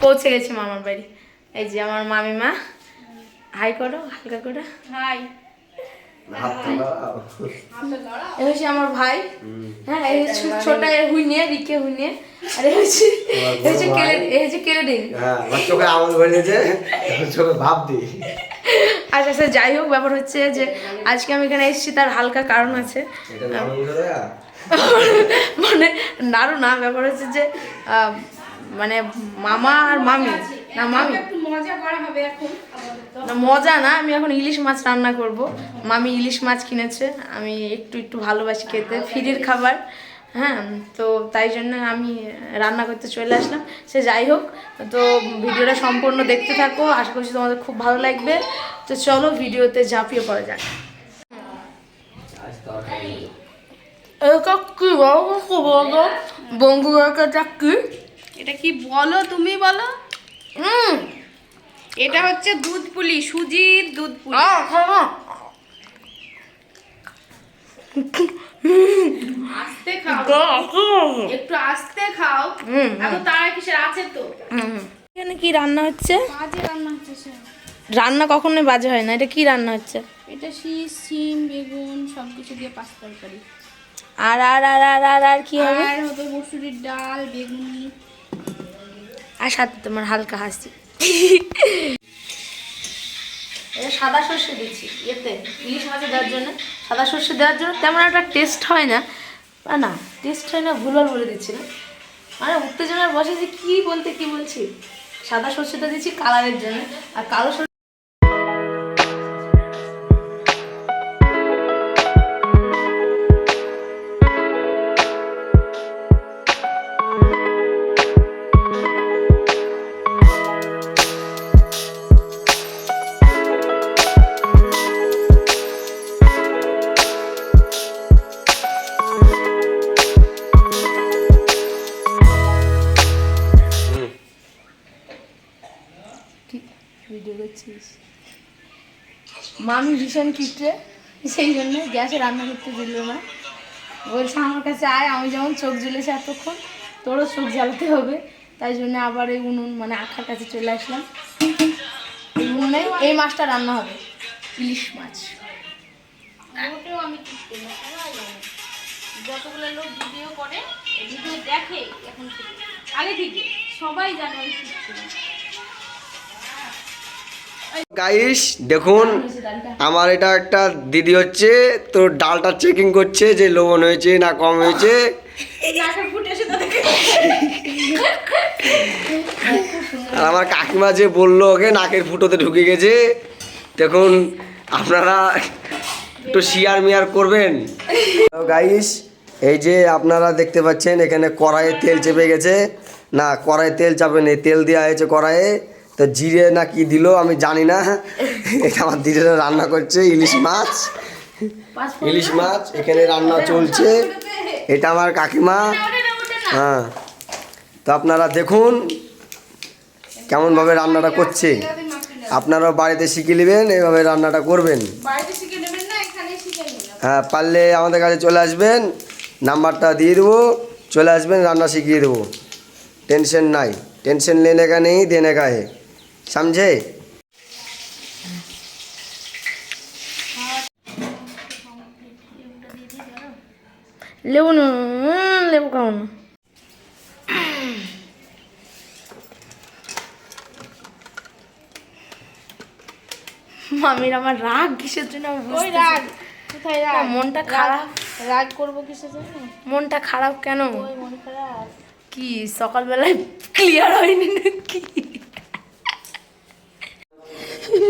পৌঁছে গেছি মামার বাড়ি। এই যে আমার মামিমা। হাই করো হালকা করে। হাই। হচ্ছে আমার ভাই। হ্যাঁ এই হচ্ছে ছোট রিকে আর এই হচ্ছে এই হচ্ছে কেলে এই হচ্ছে কেলেডিং। হ্যাঁ চোখে আঙুল বেরিয়েছে চোখে ভাব দিই। আচ্ছা আচ্ছা যাই হোক ব্যাপার হচ্ছে যে আজকে আমি এখানে এসেছি তার হালকা কারণ আছে? মানে নাড়ু না ব্যাপার হচ্ছে যে আহ, মানে মামা আর মামি। না মামি। মজা করা হবে এখন না মজা না আমি এখন ইলিশ মাছ রান্না করব। মামি ইলিশ মাছ কিনেছে আমি একটু একটু ভালোবাসি খেতে ফ্রির খাবার হ্যাঁ তো তাই জন্য আমি রান্না করতে চলে আসলাম। সে যাই হোক তো ভিডিওটা সম্পূর্ণ দেখতে থাকো আশা করছি তোমাদের খুব ভালো লাগবে। তো চলো ভিডিওতে ঝাঁপিয়ে পড়া যাক। এটা কি বলো বঙ্গুয়াকে কি? এটা কি বলো তুমি বলো? হুম। এটা হচ্ছে দুধ পুলি সুজির দুধ পুলি। আস্তে খাও। একটু আস্তে খাও। হুম। এত তারা কিসের? আছে তো। এখানে কি রান্না হচ্ছে? বাজে রান্না হচ্ছে সে। রান্না কখনোই বাজে হয় না। এটা কি রান্না হচ্ছে? এটা শীষ সিম বেগুন সব কিছু দিয়ে পাস্তা তরকারি। আর আর আর আর আর আর কি হবে? আর হবে মসুরির ডাল বেগুনি। আর সাথে তোমার হালকা হাসি। সাদা সর্ষে দিচ্ছি এতে ইলিশ মাছে দেওয়ার জন্য। সাদা সর্ষে দেওয়ার জন্য তেমন একটা টেস্ট হয় না। না টেস্ট হয় না ভুলভাল বলে দিচ্ছি না। মানে উত্তেজনার বসে যে কী বলতে, কি বলছি? সাদা সর্ষেটা দিচ্ছি কালারের জন্য। আর কালো সর্ষে ভিডিও করছিস মামি ভীষণ কিটরে সেই জন্য গ্যাসে রান্না করতে দিল না। বলছে, আমার কাছে আয়, আমি যেমন চোখ জ্বলেছে এতক্ষণ, তোরও চোখ জ্বালাতে হবে। তাই জন্য আবার এই উনুন মানে আখার কাছে চলে আসলাম। এই উনুনে এই মাছটা রান্না হবে, ইলিশ মাছ। ঠিক। যতগুলো লোক ভিডিও করে ভিডিও দেখে এখন আগে থেকে সবাই জানে ঠিক গাইস দেখুন, আমার এটা একটা দিদি হচ্ছে তো ডালটা চেকিং করছে যে লবণ হয়েছে না কম হয়েছে। আর আমার কাকিমা যে বলল ওকে, নাকের ফুটোতে ঢুকে গেছে। দেখুন, আপনারা একটু শিয়ার মিয়ার করবেন। গাইস এই যে আপনারা দেখতে পাচ্ছেন, এখানে কড়াইয়ে তেল চেপে গেছে। না, কড়াইয়ে তেল চাপে নেই তেল দেওয়া হয়েছে কড়াইয়ে। তো জিরে না কি দিল আমি জানি না এটা আমার দিদিরা রান্না করছে ইলিশ মাছ ইলিশ মাছ এখানে রান্না চলছে এটা আমার কাকিমা হ্যাঁ তো আপনারা দেখুন কেমনভাবে রান্নাটা করছে আপনারাও বাড়িতে শিখে নেবেন এইভাবে রান্নাটা করবেন বাড়িতে শিখে নেবেন না এখানে শিখে নিলাম হ্যাঁ পারলে আমাদের কাছে চলে আসবেন নাম্বারটা দিয়ে দেবো চলে আসবেন রান্না শিখিয়ে দেবো টেনশন নাই টেনশন लेने का नहीं देने का है समझे লেবু না উম, লেবু খাও না মামির আমার রাগ কিসের জন্য আমি ওই বুঝতেছি রাগ না। কোথায় না, রাগ মনটা খারাপ রাগ করবো কিসের জন্য মনটা খারাপ কেন ওই মন খারাপ কি সকালবেলায় ক্লিয়ার হয়নি নাকি